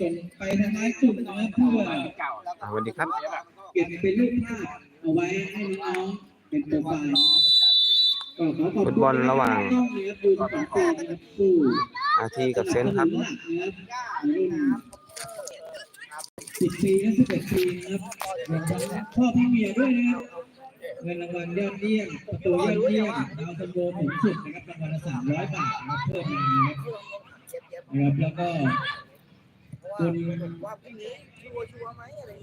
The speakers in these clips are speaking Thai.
ส่งไปทางท้ายกลุ่มนะครับเพื่ออ่าสวัสดีครับ เก็บเป็นรูปภาพเอาไว้ให้น้องๆเป็นโปรไฟล์ก็ขอขอบฟุคุณตบอลระหว่างน้องๆนะครับดูสองปีนะครับผู้อาทีกับเซนครับหลักนะครับรุ่นสิบปีและสิบเอ็ดปีนะครับรางวัลพ่อพี่เมียด้วยนะครับเงินรางวัลยอดเยี่ยมประตูยอดเยี่ยมดาวซันโบสูงสุดนะครับรางวัลละสามร้อยบาทนะครับเพิ่มมานะครับ นะครับแล้วก็คุณ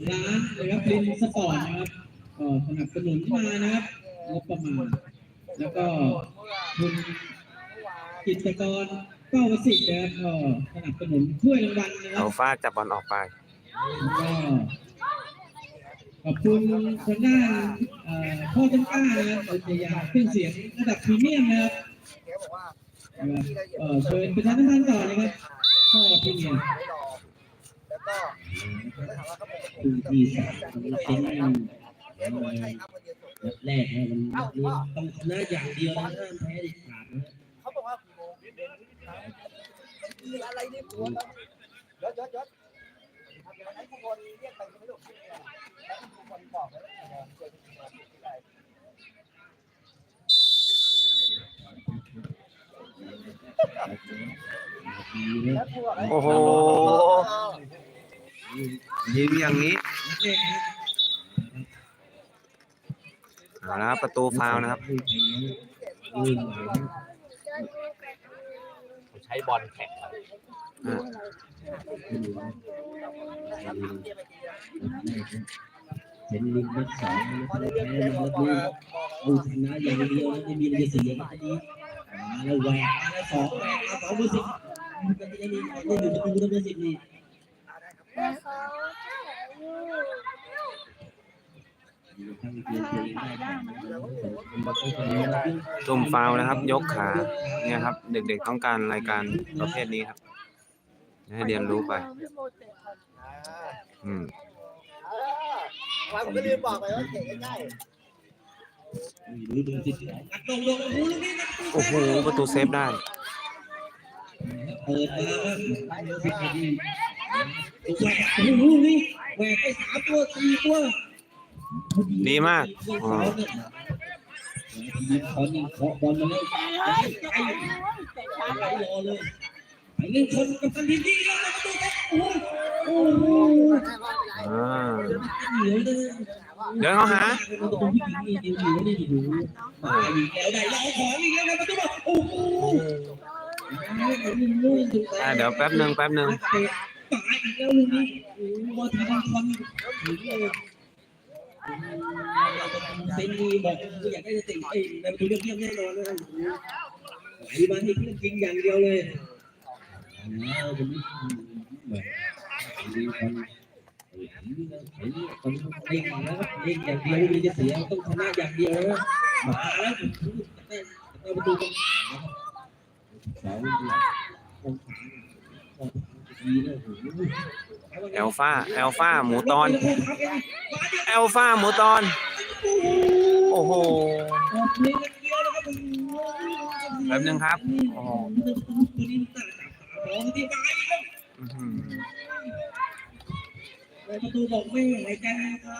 ร้านนะครับลินสปอร์ตนะครับก็สนับสนุนมานะครับงบประมาณแล้วก็คุณกิจกรก้าววสิทธิ์นะครับก็สนับสนุนถ้วยรางวัลนะครัเอาบฟ้าจับบอลออกไปก็ขอบคุณคนด้านเอ่อพ่อต้นกล้านะครับอุทยานเครื่องเสียงระดับพรีเมียมนะครับ นะครับเอ่อเชิญประชาสัมพันต่อเลยครับพ่อพรีเมียมคือที่สามเป็นนัดแรกนะมันนัดนี้ต้องชนะอย่างเดียวนะห้ามแพ้เด็ดขาดนะเขาบอกว่าคืออะไรในหัวมันยศยศยศให้ทุกคนเรียกไปไม่รู้แล้วทุกคนบอกแล้วเจอที่ไหน โอ้โห ยิงอย่างนี้นัดแรกนะครับเอาละครับประตูฟาวล์นะครับลื่นไหลใช้บอลแข่งอ่าเห็นลิงนัดสองนะแพ้มาแล้วนี่เอาชนะอย่างเดียวนะไม่มีอะไรจะเสียนะทีนี้แล้วแหวกแล้วสองแหวกแล้วสองเบอร์สิบมันจะได้นี่ได้อยู่ประตูเบอร์สิบนี่ตุ่มฟาวนะครับ ยกขาเนี่ยครับ เด็กๆต้องการรายการประเภทนี้ครับให้เรียนรู้ไป อืมผมก็ลืมบอกไปว่าเตะงลงโอ้ โหลูกนี้มันโอ้โห ประตูเซฟได้เปิดมาครับพิษดีแหวกโอ้โหลูกนี้แหวกไปสามตัวสี่ตัวดีมากอ๋อยิงขอยิงเคาะบอลมาแล้วไอ้ไอ้ไอ้รอเลยไอ้เงินคนกับทันทีที่แล้วประตูโอ้โหโอ้โหอ่าเหนียวเลย เดินเข้าหาประตูผู้หญิงนี่เดียวอยู่นี่อยู่มาอีกแล้ วได้รอของอีกแล้วนะประตูบอกโอ้โหอ่าเดียวแป๊บหนึ่งแป๊บหนึ่งตายอีกแล้วลูกนี้โอ้โหบอลทีมคอนถึงเลยเซนนีบอกกูอยากได้สติไอ้ในประตูเยี่ยมแน่นอนเลยไหลมาให้เพื่อนยิงอย่างเดียวเลยแล้ววันนี้แบบดีคนเห็นคนเล่นแล้วเล่นอย่างเดียวไม่มีจะเสียต้องชนะอย่างเดียวมาแล้วประตูตรงสองดีเลยโอ้โหแอลฟาแอลฟาหมูตอนแอลฟาหมูตอน โอ้โหแป๊บนึงครับ โอ้โหอื้อหือ ประตูบอกไม่หายใจค่ะ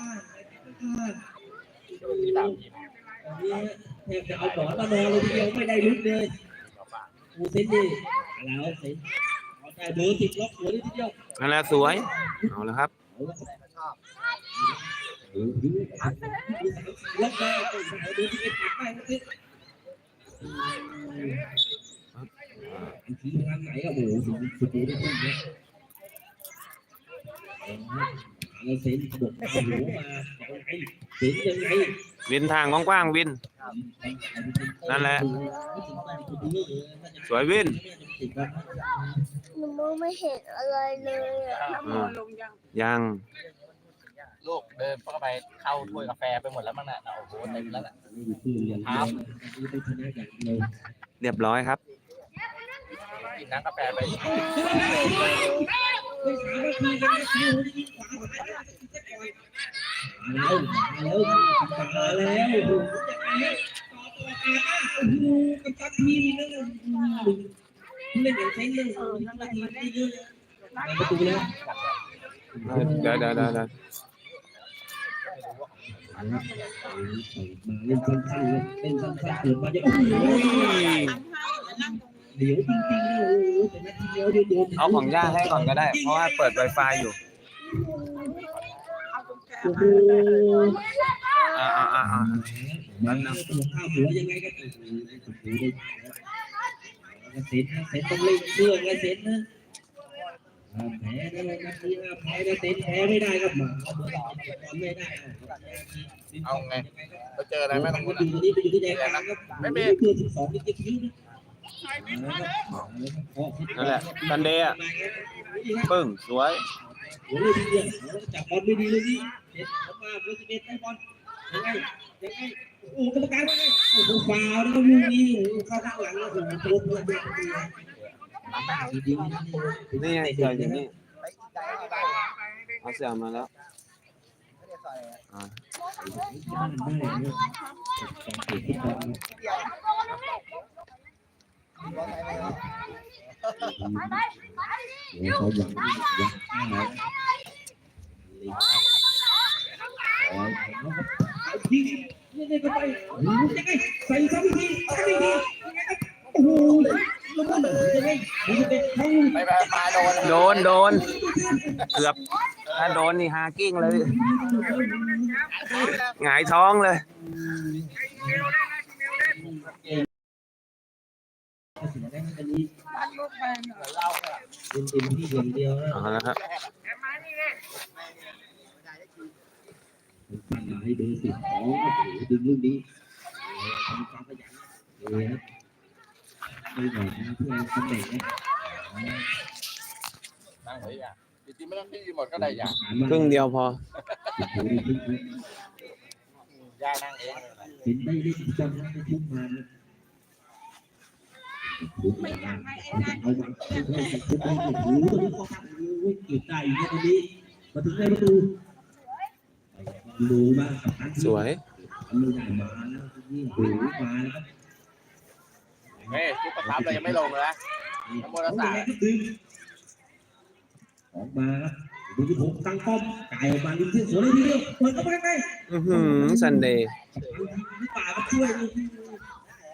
แทบจะเอาหมอนมานอนเลยทีเดียวไม่ได้ลุกเลยกูเซ็นดิแล้วเซ็นเอาได้เบอร์สิบล็อกหัวเลยทีเดียวนั่นแหละสวยเอาละครับล็อกได้เบอร์สิบเอ็ดได้ก็คืออันทีมงานไหนอะโอ้โหสุดสุดได้ต้นเย เราเซ็นบอกเอาหัวมายังไงเซ็นยังไงวินทางกว้างๆวิน นั่นแหละ สวยวินหนูมองไม่เห็นอะไรเลยอะอ่ายังลูกเดินเข้าไปเข้าถ้วยกาแฟไปหมดแล้วมั้งน่ะโอ้โหเต็มแล้วน่ะครับต้องชนะอย่างเดียวเรียบร้อยครับ กินน้ำกาแฟไปแล้วแล้วมาแล้วกับทักทีนั่นเล่นอย่างเซ็งเรื่องนาทีไม่เยอะประตูแล้วเดี๋ยวเดี๋ยวเดี๋ยวเดี๋ยวมาเล่นสั้นๆเลยเล่นสั้นๆเกิดมาจะโอ้โห เดี๋ยวจริงๆนะโอ้โหแต่นาทีเดียวเดียวโดนเอาของย่าให้ก่อนก็ได้ เพราะว่าเปิด Wi-Fi อยู่โอ้โหอ่าอ่าอ่าอ่ามันนำตัวข้าวหัวยังไงก็โอ้โหโอ้โหได้เซ็นนะเซ็นต้องเล่นเรื่องนะเซ็นนะแพ้ได้นาทีนะแพ้ได้เซ็นแพ้ไม่ได้ครับหมาไม่ได้เอาไงไปเจออะไรไหมตรงมันู้นนอยู่ตรงนี้ไปอยู่ที่แดงกลางครับไม่เป็นเกินสิบสองนี่เก็บคิ้วนะ นั่นแหละซันเดย์อะปึ้งสวยโอ้โหทีเดียจับบอลไม่ดีเลยนี่เด็ดออกมาเบอร์สิบเอ็ดได้บอลยังไงยังไงโอ้กรรมการว่าไงโอ้โหฟาวแล้วก็ลูกนี้โอ้เข้าข้างหลังแล้วโอ้โหโดนเพื่อนเด็กดีนี่ไงเสืออยู่นี่ไปใจเอาเสือมาแล้วอ่า โอ้เขาหวังหวังเอายิงนี่นี่ก็ไปยังไงใส่ซ้ำทีซ้ำทีโอ้โหล้วมันยังไงมันจะเป็นเขาไปไปมาโดนโดนโดนเกือบถ้าโดนนี่ฮากิ้งเลยหงายท้องเลย เสียได้อันนี้เหมือนเราเนี่ยเป็นเต็มที่อย่างเดียวนะเอาละครับปั้นมาให้เบอร์สิบสองโอ้โหดึงลูกนี้ทำความขยันเลยนะไม่หน่อยนะเพื่อตำแหน่งนะนั่งเลยอะจริงๆไม่ต้องที่หมดก็ได้อย่างครึ่งเดียวพอย่านั่งเองเห็นได้เล่นจังนะทุ่มมาเนี่ย ไม่อยากให้ไอ้นั่นเอาวันทุกคนโอ้โหตรงนี้โอ้ยเกี่ยวใจอยู่ตรงนี้มาถึงได้ประตูดูมากกับทันสวยไม่ได้มาแล้วนี่โอ้โหมาแล้วครับเฮ้ยซุปเปร์คัพเรายังไม่ลงเลยนะโมรสาออกมาครับดูที่ผมตั้งป้อมไก่ออกมาดูที่สวนเลยทีเดียวเปิดเข้าไปข้างในอือหือซันเดย์ป่าก็ช่วยดู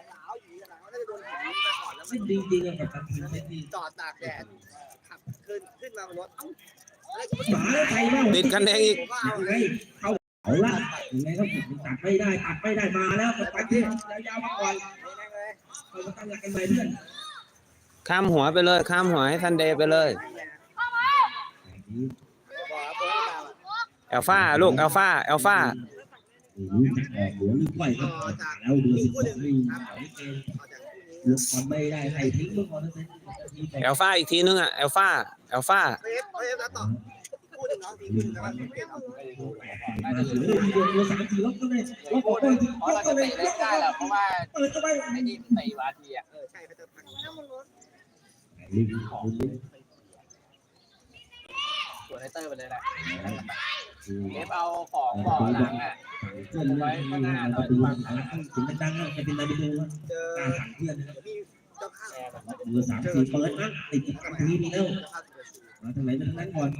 หนาวอยู่หนาวน่าจะโดนหิ นมาก่อนแล้วเส้นดีจริงๆกับการทีมเส้นดีจอดตากแดดขับขึ้นขึ้นมาบนรถเอ้าหมาแล้วใครบ้างติดกันแดงอีก ผมก็เอายังไงเข้าเอาละยังไงครับผมตัดไม่ได้ตัดไม่ได้มาแล้วตัดที่ยาวๆมาก่อนเรามาตั้งหลักกันใหม่เพื่อนข้ามหัวไปเลย ข้ามหัวให้ซันเดย์ไปเลยบอกแล้วเพิ่มมาแอลฟาลูกแอลฟาแอลฟารู้จักออกหัวลูกไฟครับแล้วดูสิบสองนี่หายเกมเอาจากคู่นี้ลูกบอล ไม่ได้ใครทิ้งลูกบอลนั้นเส้นแอลฟาอีกทีนึงอะแอลฟาแอลฟาเอฟเอฟแล้วต่อคู่หนึ่งน้องทีคู่หนึ่งแล้วมันเปลี่ยนเอามาถึงเลยทีเดียวสามสี่ล็อกก็เลยล็อกออกไปถึงเพราะล็อกเราก็จะเลยเตะเล่นได้แหละเพราะว่าเปิดเข้าไปไอ้นี่เตะวาทีอะเออใช่เขาจะพักลิงของสวนไอเตอร์ไปเลยแหละเอฟเอาของบ่อหลังอะ เพื่อนไว้ข้างหน้าประตูถึงจะดังจะเป็นอะไรไปดูเจอกล้าสั่งเพื่อนเดี๋ยวมีเบอร์สามสี่เปิดนะติดกันทีนี้แล้วเจ้วเสือสีมาทางไหนทางนั้นก่อน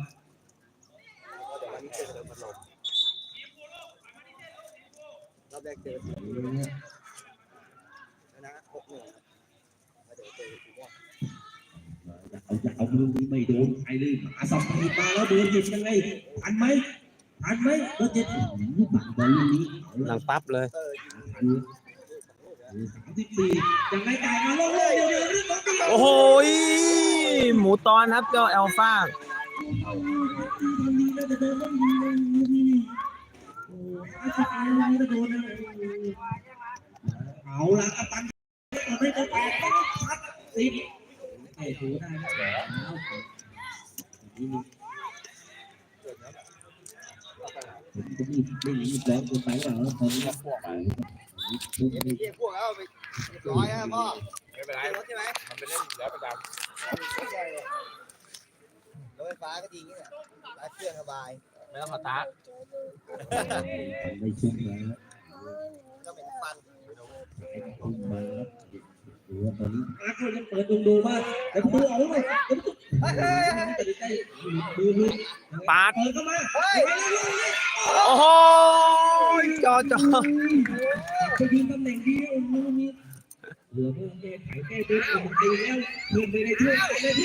เอาลงรอบแรกเจอสีนะหกหนึ่งเดี๋ยวเจอสีม่วงเอาจะเอาลูกนี้ไม่โดนใครเลยหาสับปีมาแล้วเดินหยิบยังไงทันไหม ทันไหมเบอร์เจ็ดลูกบอลบอลลูกนี้หลังปั๊บเลยเออทันสามสิบสี่ยังไงจ่ายมาลงเลยเดี๋ยวเดี๋ยวเดี๋ยวโอ้โหยหมูตอนครับเจ้าแอลฟาเอาละกัปตันไม่ต้องแปลชัดสิเอ้ถูได้แล้ว ผมก็มีไม่มีแรงคนไปแล้วตอนนี้พวกเดี๋ยวพวกเอาไปร้อยนะพ่อไม่เป็นไรถใช่ไหมมันเป็นเล่นแล้วประจรถไฟฟ้าก็ดีงี้แหละรัดเครื่องสบายไม่ต้องสตาร์ทไม่ชุ่มแล้วก็เป็นฟันชุ่มมา ดูตอนนี้อาร์ตยังเปิดดูดูว่าแต่ประตูออกแล้วเลยตัดสินใจดูดูปาดเปิดเข้ามาโอ้โหจอจอไปยืนตำแหน่งเดียวนี่เหลือเพื่อนแก้ไขแก้ตัวตีแล้วเพื่อนไปในช่วยเลยเพื่อน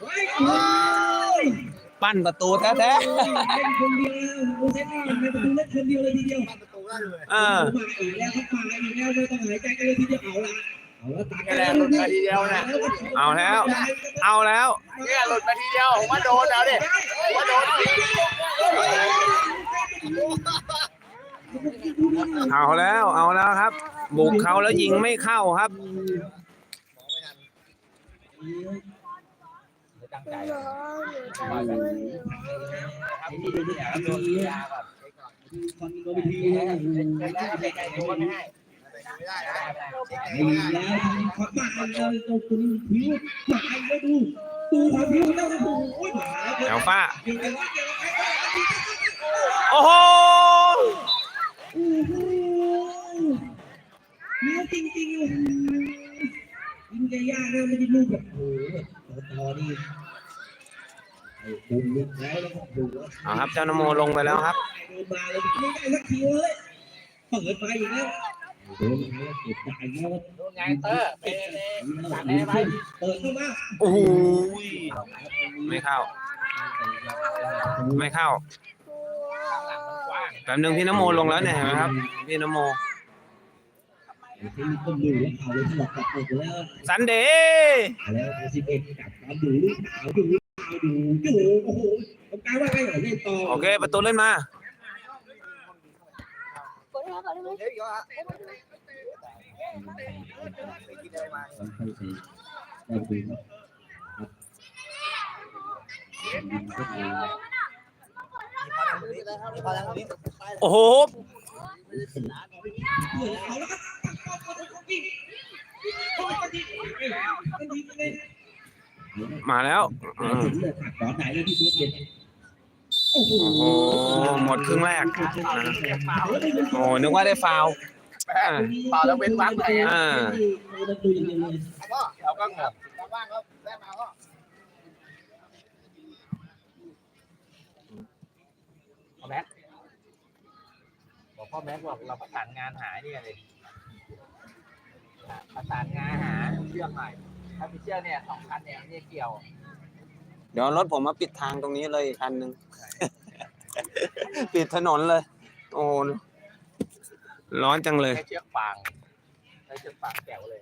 เฮ้ยโอ้ยปั้นประตูแท้เล่นคนเดียวโอ้เซนในประตูเล่นคนเดียวเลยทีเดียวปั้นประตูได้เลยๆเออมาอีกแล้วครับมาอีกแล้วไม่ต้องหายใจกันเลยทีเดียวเอาละ เอาละตัดกันหลุดไปทีเดียวนะเอาแล้ว เอาแล้วเนี่ยหลุดไปทีเดียวผมว่าโดนแล้วดิผมว่าโดนจริงเอาแล้ว เอาแล้วครับ บุกเขาแล้วยิงไม่เข้าครับไม่ตั้งใจร้อนหนูจะเล่นอยู่ไอ้นี่เดี๋ยวจะโดนทีอะคนโด นทีเล่นแล้วเล่นไงโดนไม่ให้ไม่ได้นะไอ้แล้วขับมาแล้วตัวคุณผิวมาแล้วดูดูความผิวแล้วดูโอ้ยมาแถวฟ้าเกี่ยวกับว่าเกี่ยวกับโอ้โหโอ้โหเนื้อจริงๆโอ้โหยิงแกยากนะไม่ได้ลูกแบบโอ้โหแบบต่อนี่ไอ้บุ้มลึกแล้วแล้วก็ดูว่าเอาครับเจ้านโมลงไปแล้วครับเดินมาเลยไม่ได้สักทีเลยเปิดไฟอีกแล้วโดนแล้วเก็บได้แล้วโดนไงเตอร์ไปตัดแอร์ไปเปิดเข้ามาโอ้โหไม่เข้า ไม่เข้าข้างหลังมันกว้างแป๊บนึงพี่นโมลงแล้วเนี่ยเห็นไหมครับ พี่นโมที่ต้นดีสันเดย์แล้วสิบเอ็ดจับตามดูลูกข่าวดูลูกข่าวดูโอ้โหต้องการว่าไงเหรอเล่นต่อโอเค ประตูเล่นมา โอ้โหมาแล้วขอืมอไหนเลยที่เด็ด โอ้โหโอ้โหหมดครึ่งแรกนะโอ้โหนึกว่าได้ฟาวล์อ่าเปล่าแล้วเว้นวักไปอะอ่าดูอย่างเดียวเลยก็เราก็งงว่างๆก็แวะมาก็พ่อแม็กบอกพ่อแม็กบอกเราประสานงานหาเนี่ยเลยประสานงานหาเชือกหน่อยถ้ามีเชือกเนี่ยสองคันเนี่ยเนี่ยเกี่ยว เดี๋ยวรถผมมาปิดทางตรงนี้เลยอีกคันหนึ่ง ปิดถนนเลย โอ้โหร้อนจังเลย ใช้เชือกฟางใช้เชือกฟางแก้วเลย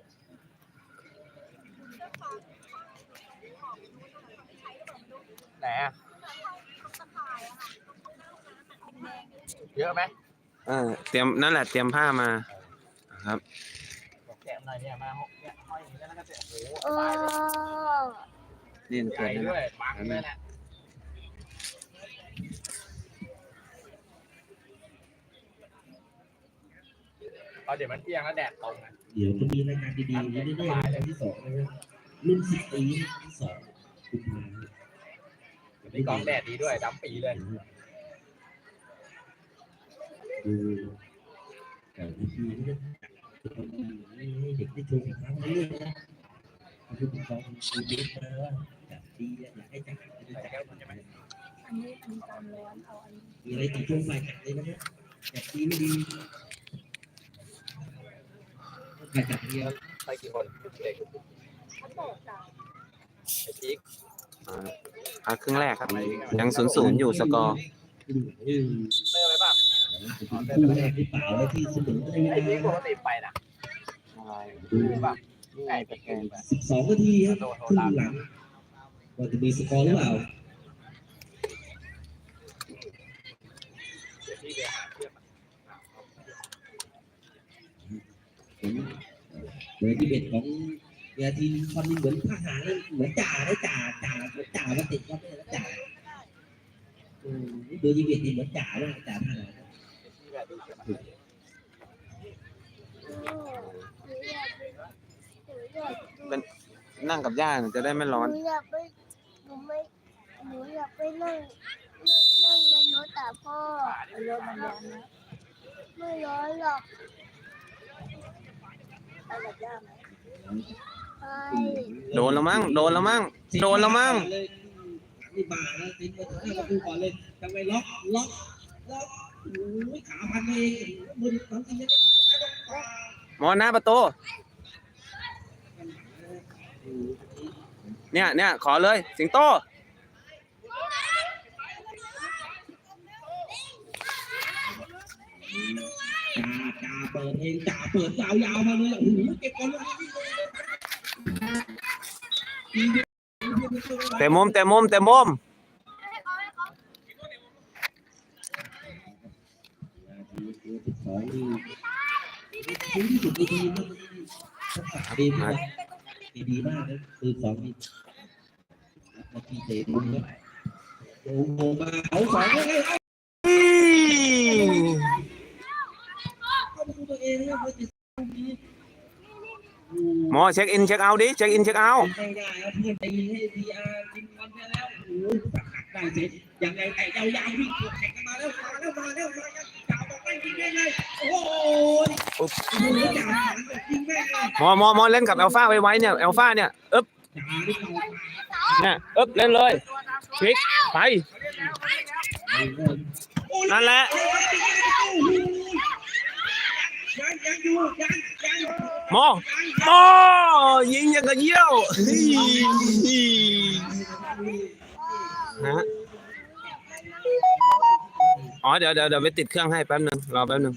ไหนอะเยอะไหมเออเตรียมนั่นแหละเตรียมผ้ามาครับ บอกแกะหน่อยเนี่ยมาเนี่ยห้อยอย่างนี้แล้วก็จะโอ้โหโอ้ตายเลย นี่ใหเกิญ่ดนะด้วยบังเลยแหละพอเดี๋ยวมันเที่ยงแล้วแดดตรงนะเดี๋ยวจะมีรายการดีๆเรื่อยๆรายการที่สองนะครับรุ่นสิบปีที่สองคุณมามีกองแดดดีด้วยดำปีเลยดูแต่วิธีที่จะให้เด็กได้ชมอีกครั้งเรื่อยๆนะคือเป็นกองดูดีนะว่าจั ดีอยากให้จัดจะจัดอันนี้เป็นตามร้อนเอาอันมีอะไรติดชมใหม่จัดเลยนะครับจัดดีไม่ดีใครจัดดีครับไปกี่คนเด็กเขาบอกตามไอ้พีกอ่าพักครึ่งแรกครับ ยังศูนย์ศูนย์อยู่สกอร์อืมเตอร์ไปป่ะคู่แรกที่เปล่าแล้วที่เสมอไอ้พีกปกติไปนะดูรู้ป่ะไก่ไปเกินไปสิบสองนาทีครับครึ่งหลัง ว่าจะมีสกอร์หรือเปล่าเดี๋ยวพี่ไปหาเชือกมาผมเบอร์ที่เบ็ดของเวทีคนนี้เหมือนทหารนั่นเหมือนจ่าได้จ่าจ่าเหมือนจ่ามาติดก็ไม่ได้จ่าอืมเบอร์ที่เบ็ดนี่เหมือนจ่าว่าจ่าทหารพี่แบบดูเชือกมาโอ้หนูอยากไปหนูอยากดูนั่งกับย่าจะได้ไม่ร้อนห นูอยากไปหนูไม่หนูอยากไปนั่งนั่งนั่งในรถแต่พ่อรถมันร้อนนะไม่ร้อนหรอกไปกับย่าไหมไปโดนแล้วมั้งโดนแล้วมั้งโดนแล้วมั้งนี่บาแล้วติดมาถึงหน้าประตูก่อนเลยทำไมล็อกล็อกล็อกโอ้ยขาพันเองมือทำจริงมอหน้าประตู เนี่ยเนี่ยขอเลย สิงโต จ่าจ่าเปิดเองจ่าเปิดยาวๆมาเลยโอ้โหเก็บก่อนเต่มุมแต่มุมแต่มุมสองนี่ดีที่สุดดีมากรักษาดีมาก ดีมากเลยคือสองนี่นาทีเตะมุมครับโอ้โหมาเอาสองเลยเอาตัวเองแล้วเพื่อจะหมอเช็คอินเช็คเอาท์ดิเช็คอินเช็คเอาท์ไม่ได้ครับเพื่อนไปยิงให้พีอาร์ยิงบอลไปแล้วโอ้โหหักได้เสร็จยังไงแต่ยาวๆวิ่งแข่งกันมาแล้วมาแล้วมาแล้วมาแล้วจ่าบอกไม่ ยิงได้เลยโอ้โหโอ้โหจ่ายิงได้เลยหมอหมอหมอเล่นกับเอลฟาไว้ไว้เนี่ยเอลฟาเนี่ยเอ๊บจ่าที่เขาเนี่ยเอ๊บเล่นเลยพลิกไปนั่นแหละยังยังอยู่ยังยังหมอหมอยิงอย่างกับเยี่ยวนะฮะ อ๋อเดี๋ยวเดี๋ยวเดี๋ยวไปติดเครื่องให้แป๊บหนึ่งรอแป๊บหนึ่ง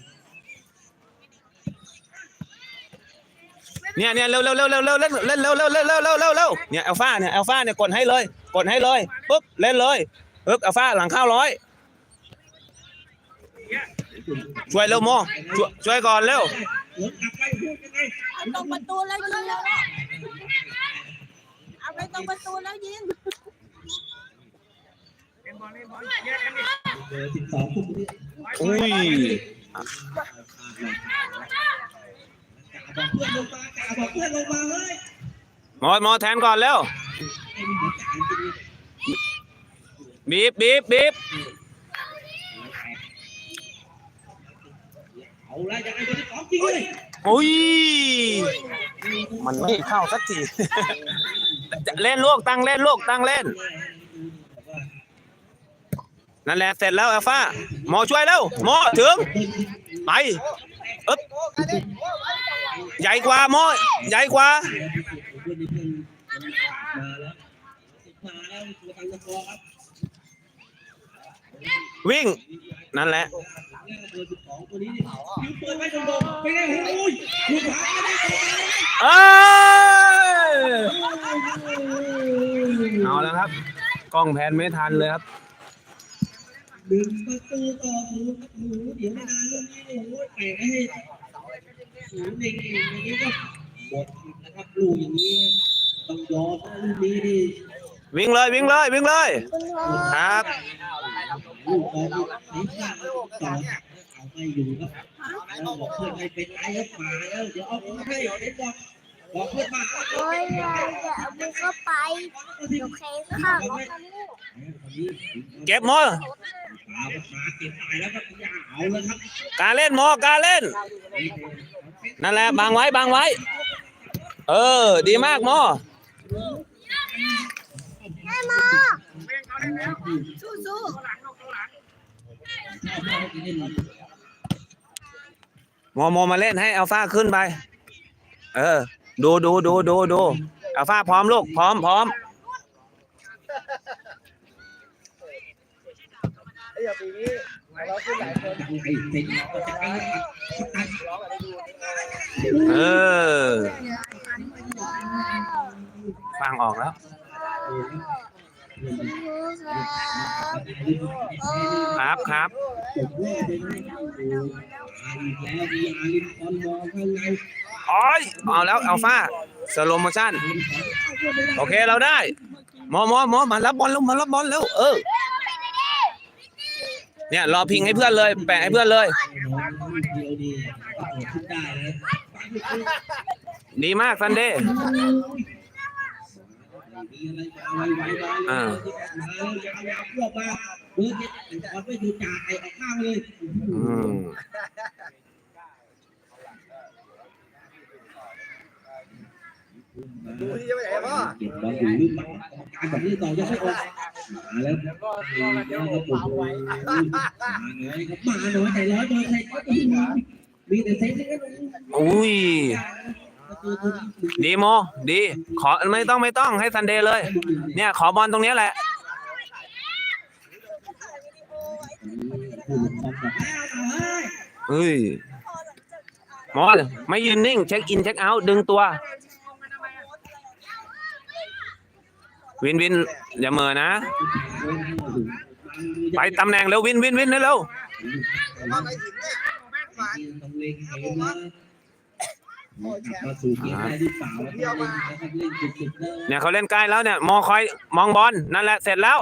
เนี่ยเนี่ยเร็วเร็วเร็วเร็วเร็วเล่นเล่นเร็วเร็วเร็วเร็วเร็วเร็วเร็วเนี่ยอัลฟาเนี่ยอัลฟาเนี่ยกดให้เลย กดให้เลยปุ๊บเล่นเลยปุ๊บอัลฟาหลังเข้าร้อยช่วยเร็วโมช่วยช่วยก่อนเร็วหวนกลับไปพูดยังไงเอาตรงประตูแล้วยิงเอาไปตรงประตูแล้วยิง เบอร์สิบสองคุณนี่อุ้ยจ่าบอกเพื่อนลงมาจ่าบอกเพื่อนลงมาเฮ้ยหมอหมอแทนก่อนเร็วไอ้นี่หัวจ่าจริงบีบบีบบีบเอาละยังไงตัวนี้ของจริงเลยอุ้ยมันไม่เข้าสักทีเล่นลูกตั้งเล่นลูกตั้งเล่น นั่นแหละเสร็จแล้วอัลฟาหมอช่วยแล้วหมอถึงไปอ๊บใหญ่กว่าหมอใหญ่กว่าวิ่ง นั่นแหละเออเอาแล้วครับ กล้องแพนไม่ทันเลยครับ หนึ่งประตูต่อศูนย์ครับโอ้โหเดี๋ยวไม่นานเรื่องนี้โอ้โหแตะให้ศูนเองอย่างนี้ก็หมดนะครับลูกอย่างนี้ต้องยอมนะลูกนี้นี่วิ่งเลยวิ่งเลยวิ่งเลยครับลูกบอลนี่พลาดต่อเอาไม่อยู่ครับแล้วบอกเพื่อนไม่เป็นไรครับมาแล้วเดี๋ยวเอาให้เดี๋ยวบอก บอกเพื่อนมาโอ้ยยายจะเอามือเข้าไปเดี๋ยวแข้งข้างเก็บหมอปามาเก็บตายแล้วครับอย่าเอาเลยครับการเล่นหมอการเล่น นั่นแหละบังไว้บังไว้ เออ ดีมากหมอแม่มาสู้หมอหมอมาเล่นให้อัลฟาขึ้นไป เออ ดูดูดูดูดูอัลฟาพร้อมลูก พร้อมพร้อมไอ้ยาปีนี้เราขึ้นหลายคนเออฟังออกแล้วครับครับ ครับผมว่าเป็นแล้วมีอาลินคอนมองข้างในโอ้ยเอาแล้วอัลฟาสโลโมชั่นโอเคเราได้หมอหมอหมอมารับบอลแล้วมารับบอลแล้วเออเนี่ยรอพิงให้เพื่อนเลยแปะให้เพื่อนเลย ดีมากซันเดย์อะไรมา ไวๆมาอ่ามาแล้วยาวๆพวกมาเบิร์ดเนี่ยแต่เอาไปดูจ่าไอ้ออกข้างเลยอืมดูที่จะไปไหนพ่อเก็บบอลอยู่หรือเปล่ากรรมการแบบนี้ต่อยังไม่ออกมาแล้วก็ก็มาเดี๋ยวเปล่าไว้มาน้อยครับมาน้อยใจร้อยมาใจร้อยมีแต่เซฟนี่ก็อุ้ยดีโมดี ขอไม่ต้องไม่ต้องให้ซันเดย์เลย เนี่ย ขอบอลตรงเนี้แหละ เฮ้ยมอสไม่ยืนนิ่ง เช็คอินเช็คเอาท์ดึงตัว วินวินอย่าเหมอนะ ไปตำแหน่งเร็ววินวินวินเร็วมาไปถึงเนี่ยต้องเล่นเกมนะมาสู่เกมได้หรือเปล่าแล้วก็เล่นสุดๆเลยเนี่ยเขาเล่นใกล้แล้วเนี่ย มองคอยมองบอลนั่นแหละเสร็จแล้ว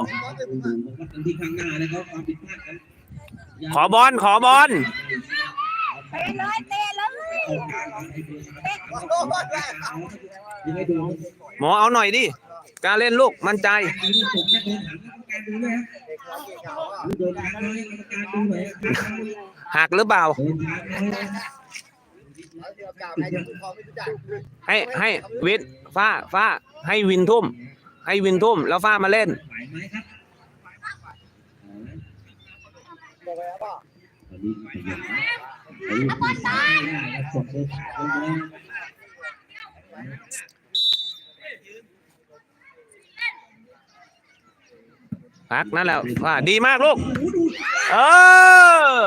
ขอบอลขอบอลไปเลยเตะเลยหมอเอาหน่อยดิการเล่นลูกมั่นใจหักหรือเปล่าใครจะพอไม่รู้จักให้ให้วินฟ้าฟ้าให้วินทุ่ม ให้วินทุ่มแล้วฟ้ามาเล่น ไหวไหมครับ บ อกไปแล้วพ่อตอนนี้ไปยังไอ้ลูกซ้ายได้ครับส่งโดนถามเลยพักนั่นแหละฟ้าดีมากลูก เออ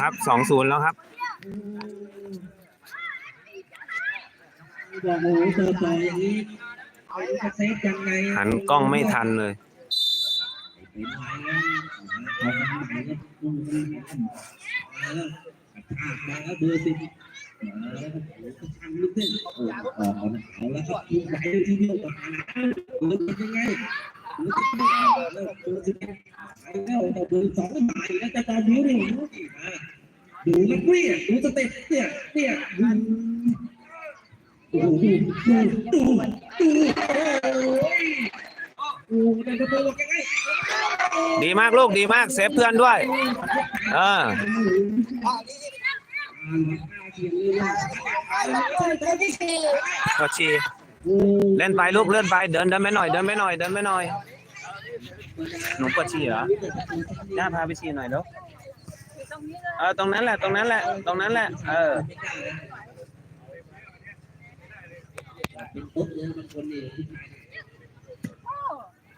ครับสองศูนย์แล้วครับบอกโอ้โหต่อต่ออย่างนี้ หันกล้องไม่ทันเลยเป็นไงนะเอาทำไหนก็ดูมาแล้วภาพมาแล้วเบอ โอ้โหทำลูกเล่นโอ้โหไหนทีเดียวต่อมาเบอร์เป็นยังไงเบอร์สิบแล้วเบอร์สิบแล้วต่อเบอร์สองหมายแล้วจะต่อบิ้วนี่ดูแล้วเปรี้ยดูสเต็ปเนี่ยเนี่ยดูดูดูดูดูโอ้ยแต่ตัวยังไงดีมากลูกดีมากเซฟเพื่อนด้วยเออก็ชีเล่นไปลูกเลื่อนไปเดินเดินไปหน่อยเดินไปหน่อยเดินไปหน่อยหนูปวดฉี่เหรอย่าพาไปฉี่หน่อยเดี๋ยวเออตรงนั้นแหละตรงนั้นแหละ ตรงนั้นแหละ เออ เป็นปุ๊บเลยบางคนนี่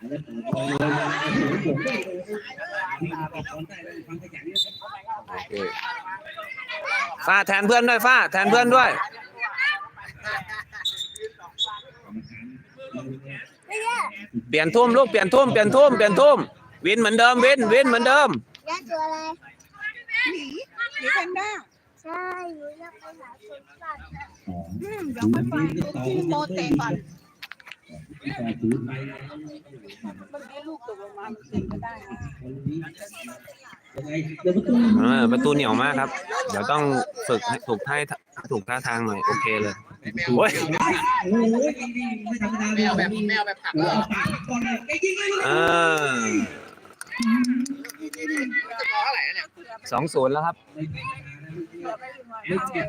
แล้วต่อพอเลยผมได้วิ่งไปตอนได้แล้วความขยันเนี่ยฟ้าแทนเพื่อนด้วยฟ้าแทนเพื่อนด้วยเปลี่ยนทุ่มลูกเปลี่ยนทุ่มเปลี่ยนทุ่มเปลี่ยนทุ่มวินเหมือนเดิมวินวินเหมือนเดิมย่าตัวอะไรหมีแพนด้าใช่หนูอยากไปหาคนสัตว์ อืมเดี๋ยวค่อยไปที่โมเตะก่อนต่อถือไปเมื่อกี้ลูกตกลงมามันเตะไม่ได้นะคนนี้ยังไงเดี๋ยวประตูเออประตูเหนียวมากครับ เดี๋ยวต้องฝึกให้ถูกท่าถูกท่าทางหน่อยโอเคเลยโอ้ยโอ้ยจริงๆไม่ธรรมดาแมวแบบแมวแบบผักหัวแล้วปากก่อนเลยไอ้ยิงเลยเออจะรอเท่าไหร่เนี่ยสองศูนย์แล้วครับไม่เก็บ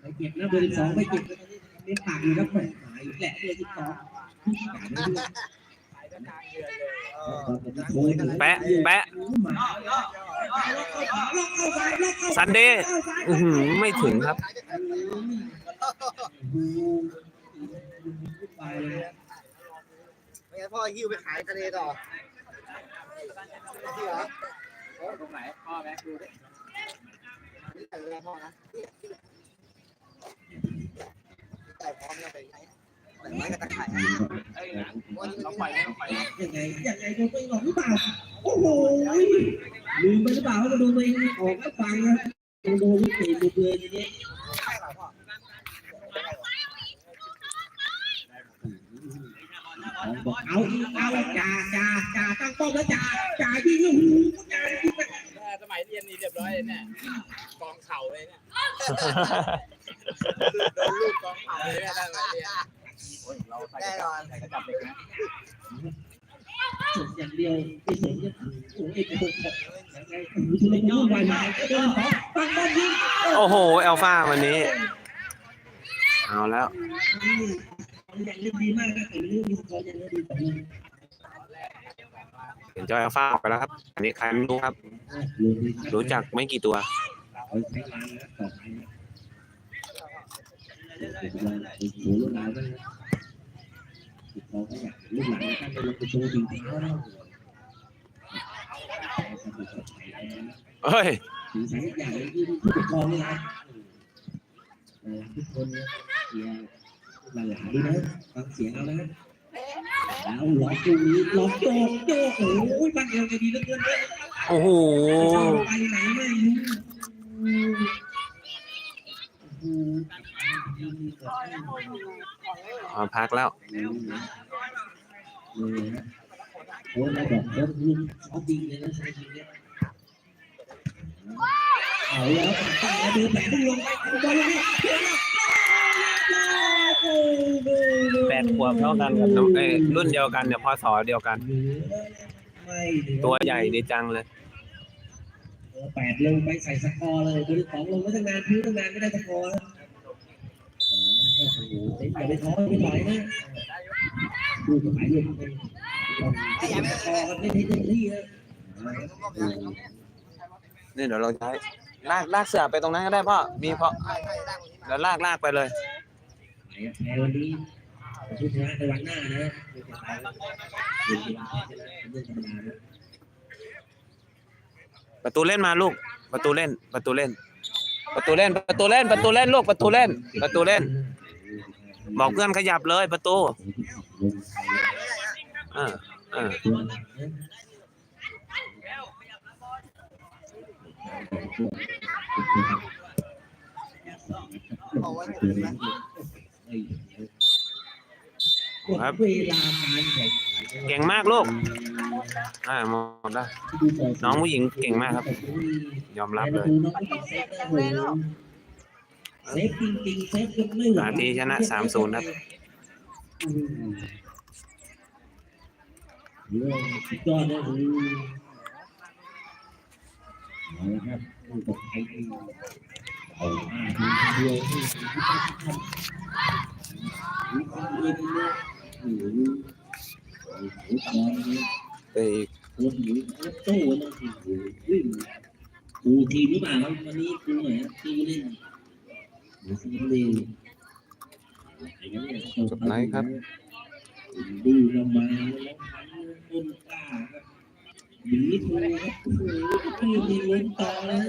ไม่เก็บนะเบอร์สองไม่เก็บเล่นปากอยู่แล้วแหมหายแหละเบอร์สิบสองแปะแปะซันเดย์ไม่ถึงครับไม่งั้นพ่อหิ้วไปขายทะเลต่อที่เหรอตรงไหนพ่อแม่ดูดินี่แต่เวลาพ่อนะ แต่พร้อมแล้วไปไหนแต่ไม้กับตะไคร้เราไปเราไปยังไงยังไงดูตัวเองออกหรือเปล่าโอ้โหลืมไปหรือเปล่าว่าดูตัวเองออกก็ฟังนะดูดูวิธีดูเบื่ออย่างนี้บอกเอาเอาจ่าจ่าจ่าตั้งป้อมแล้วจ่าจ่ายิงลูกจ่ายิงสมัยเรียนนี่เรียบร้อยเลยเนี่ยกองเข่าเลยเนี่ยโดนลูก กองเข่าเลยเนี่ยได้ไหมเนี่ยเราใส่แน่นอนใส่กระจับเสุดอย่างเดียวโอ้ยโหไงโอ้โหชุลมุนวุ่นวายมาเดินต่อปังบอลยิงโอ้โหเอลฟาวันนี้ เอาแล้วเล่นดีมาเองมีสกอร์ยังเล่นดีต่อเนื่องเห็นจอยเอลฟาออกไปแล้วครับอันนี้ใครไม่รู้ครับ รู้จักไม่กี่ตัว โอ้โหลูกหลานก็เขาก็อยากลูกหลานท่านไปลงไปโชว์จริงๆแล้วนะเฮ้ยถึงสายอย่างที่ผู้ปกครองนี่นะเออทุกคนเนี่ยเสียหลานๆด้วยนะฟังเสียงเอานะแล้วหลอกจูนี้หลอกโจกโจกโอ้ยบางเอวจะดีเหลือเกินเลยโอ้โหไปไหนไม่รู้โอ้ โหมาพักแล้วโอ้ยมาบอกว่าลูกเขาจริงเลยนะใช่จริงเนี่ยเอาแล้วตั้งแล้วดูแต่ดูลงไปบอลลงแปดขวบเท่ากันกับน้องเอ้รุ่นเดียวกันเนี่ยพศเดียวกัน ตัวใหญ่ดีจังเลยแปดลงไปใส่สกอร์เลยตัวที่สองลงไม่ตั้งนานพื้นตั้งนานไม่ได้สกอร์ อย่าไปท้อไม่ถอยนะดูกับหมายลูกเป็นสกอกันไม่ได้เต็มที่นะนี่เดี๋ยวเราใช้ลากลากเสือไปตรงนั้นก็ได้พ่อ มีพ่อแล้วลากลากไปเลยในวันนี้ผู้ชนะในวันหน้านะประตูเล่นมาลูก ประตูเล่น ประตูเล่น ประตูเล่น ประตูเล่น ประตูเล่นลูก ประตูเล่น ประตูเล่น บอกเพื่อนขยับเลยประตูเออเออครับเก่งขันเก่งมากลูก อ่าหมดแล้วน้องผู้หญิงเก่งมากครับ ยอมรับเลย เซฟจริงๆเซฟจนไม่ไหวนาทีชนะ3-0ครับเรื่องสุดยอดนะคือเอาละครับผู้ตกไทยเอาห้าทีเดียวที่ที่ต้องทำวิธีเองเนี่ยโอ้โหโอ้โหตอนนี้ เตะอีกโอ้โหโต้นะโอ้โหวิ่งกูทีมหรือเปล่าครับวันนี้กูหน่อยครับที่เล่นหรือซีรีส์ จบไลฟ์ครับดูลงมาแล้วต้นกล้าครับหนีทูครับโอ้โหที่มีล้นต่อแล้ว